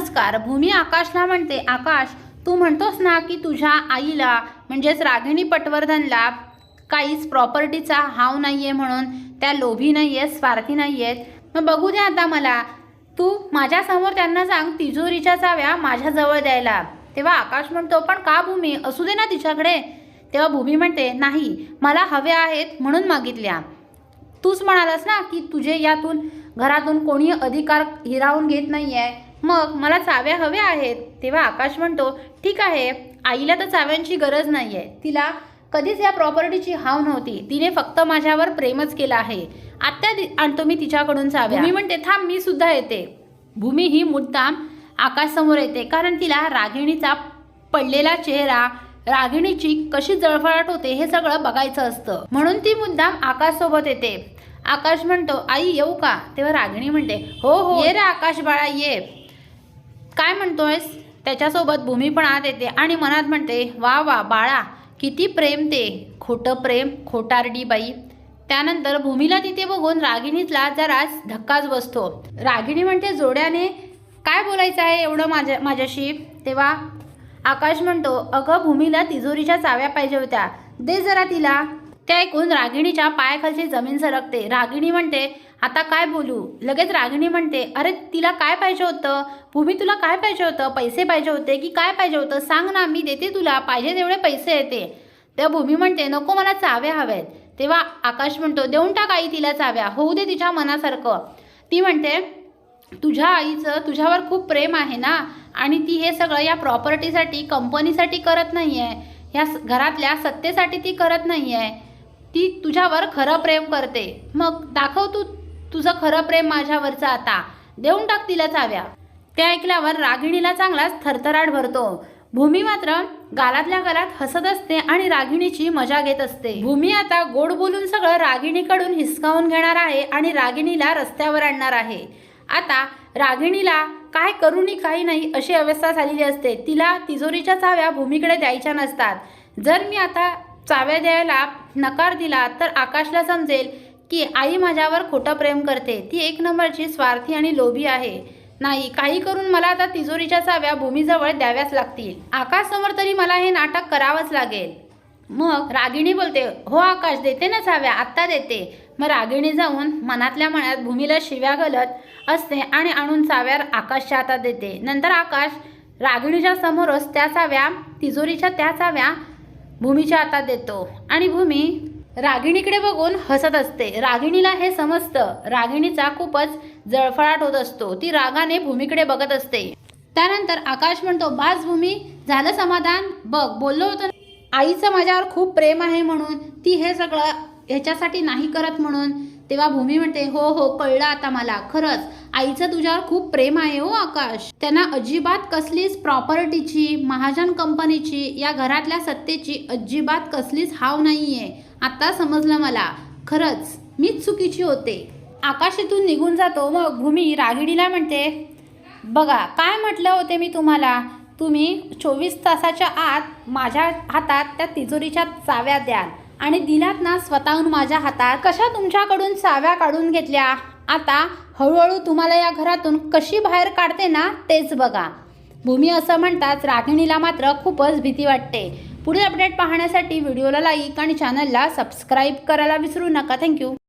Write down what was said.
नमस्कार भूमी आकाशला म्हणते आकाश तू म्हणतोस ना की तुझ्या आईला म्हणजेच रागिणी पटवर्धनला काहीच प्रॉपर्टीचा हाव नाही आहे म्हणून त्या लोभी नाही आहेत स्वार्थी नाही आहेत मग बघू दे आता मला. तू माझ्यासमोर त्यांना सांग तिजोरीच्या चाव्या माझ्याजवळ द्यायला. तेव्हा आकाश म्हणतो पण का भूमी? असू दे ना तिच्याकडे. तेव्हा भूमी म्हणते नाही मला हव्या आहेत म्हणून मागितल्या. तूच म्हणालास ना की तुझे यातून घरातून कोणी अधिकार हिरावून घेत नाही आहे मग मला चाव्या हव्या आहेत. तेव्हा आकाश म्हणतो ठीक आहे आईला तर चाव्यांची गरज नाही आहे तिला कधीच या प्रॉपर्टीची हाव नव्हती. तिने फक्त माझ्यावर प्रेमच केलं आहे. आत्ता आणतो मी तिच्याकडून चाव्या. भूमी म्हणते थांब मी सुद्धा येते. भूमी ही मुद्दाम आकाशसमोर येते. कारण तिला रागिणीचा पडलेला चेहरा रागिणीची कशी जळफळाट होते हे सगळं बघायचं असतं. म्हणून ती मुद्दाम आकाशसोबत येते. आकाश म्हणतो आई येऊ का? तेव्हा रागिणी म्हणते हो हो. ये रे आकाश बाळा ये. काय म्हणतोयस? त्याच्यासोबत भूमी पण आत येते आणि मनात म्हणते वा वा बाळा किती प्रेम ते. खोटं प्रेम खोटारडी बाई. त्यानंतर भूमीला तिथे बघून रागिणीतला जरा धक्काच बसतो. रागिणी म्हणते जोड्याने काय बोलायचं आहे एवढं माझ्या माझ्याशी? तेव्हा आकाश म्हणतो अगं भूमीला तिजोरीच्या चाव्या पाहिजे होत्या. दे जरा तिला. ते ऐकून रागिणीच्या पायाखालची जमीन सरकते. रागिणी म्हणते आता काय बोलू? लगेच रागिणी म्हणते अरे तिला काय पाहिजे होतं? भूमी तुला काय पाहिजे होतं? पैसे पाहिजे होते की काय पाहिजे होतं? सांग ना मी देते तुला. पाहिजे तेवढे पैसे येते तेव्हा भूमी म्हणते नको मला चाव्या हव्यात. तेव्हा आकाश म्हणतो देऊन टाक आई तिला चाव्या. होऊ दे तिच्या मनासारखं. ती म्हणते तुझ्या आईचं तुझ्यावर खूप प्रेम आहे ना? आणि ती हे सगळं या प्रॉपर्टीसाठी कंपनीसाठी करत नाही आहे ह्या स- घरातल्या सत्तेसाठी ती करत नाही आहे ती तुझ्यावर खरं प्रेम करते. मग दाखव तू तुझं खरं प्रेम माझ्यावरचं आता. देऊन टाक तिला चाव्या. ते ऐकल्यावर रागिणीला चांगलाच थरथराट भरतो. भूमी मात्र गालातल्या गालात हसत असते आणि रागिणीची मजा घेत असते. भूमी आता गोड बोलून सगळं रागिणीकडून हिसकावून घेणार आहे आणि रागिणीला रस्त्यावर आणणार आहे. आता रागिणीला काय करूनी काही नाही अशी अवस्था झालेली असते. तिला तिजोरीच्या चाव्या भूमीकडे द्यायच्या नसतात. जर मी आता चाव्या द्यायला नकार दिला तर आकाशला समजेल की आई माझ्यावर खोटं प्रेम करते. ती एक नंबरची स्वार्थी आणि लोभी आहे. नाही काही करून मला आता तिजोरीच्या चाव्या भूमीजवळ द्याव्याच लागतील. आकाशसमोर तरी मला हे नाटक करावंच लागेल. मग रागिणी बोलते हो आकाश देते ना चाव्या आत्ता देते. मग रागिणी जाऊन मनातल्या मनात भूमीला शिव्या घालत असते आणि आणून चाव्यावर आकाशच्या हातात देते. नंतर आकाश रागिणीच्या समोरच त्या चाव्या तिजोरीच्या त्या चाव्या भूमीच्या हातात देतो. आणि भूमी रागिणीकडे बघून हसत असते. रागिणीला हे समजतं. रागिणीचा खूपच जळफळाट होत असतो. ती रागाने भूमीकडे बघत असते. त्यानंतर आकाश म्हणतो बास भूमी झालं समाधान? बघ बोललो होतो आईचं माझ्यावर खूप प्रेम आहे म्हणून ती हे सगळं ह्याच्यासाठी नाही करत म्हणून तेव्हा भूमी म्हणते हो हो कळलं आता मला खरंच. आईचं तुझ्यावर खूप प्रेम आहे हो आकाश. त्यांना अजिबात कसलीच प्रॉपर्टीची महाजन कंपनीची या घरातल्या सत्तेची अजिबात कसलीच हाव नाही आहे आता समजलं मला. खरंच मीच चुकीची होते. आकाश इथून निघून जातो. मग भूमी रागिणीला म्हणते बघा काय म्हटलं होते मी तुम्हाला? तुम्ही चोवीस तासाच्या आत माझ्या हातात त्या तिजोरीच्या चाव्या द्याल. आणि दिलात ना स्वतःहून माझ्या हातात. कशा तुमच्याकडून चाव्या काढून घेतल्या? आता हळूहळू तुम्हाला या घरातून कशी बाहेर काढते ना तेच बघा. भूमी असं म्हणताच रागिणीला मात्र खूपच भीती वाटते. पुढील अपडेट पाहण्यासाठी व्हिडिओला लाईक आणि चॅनलला सबस्क्राईब करायला विसरू नका. थँक्यू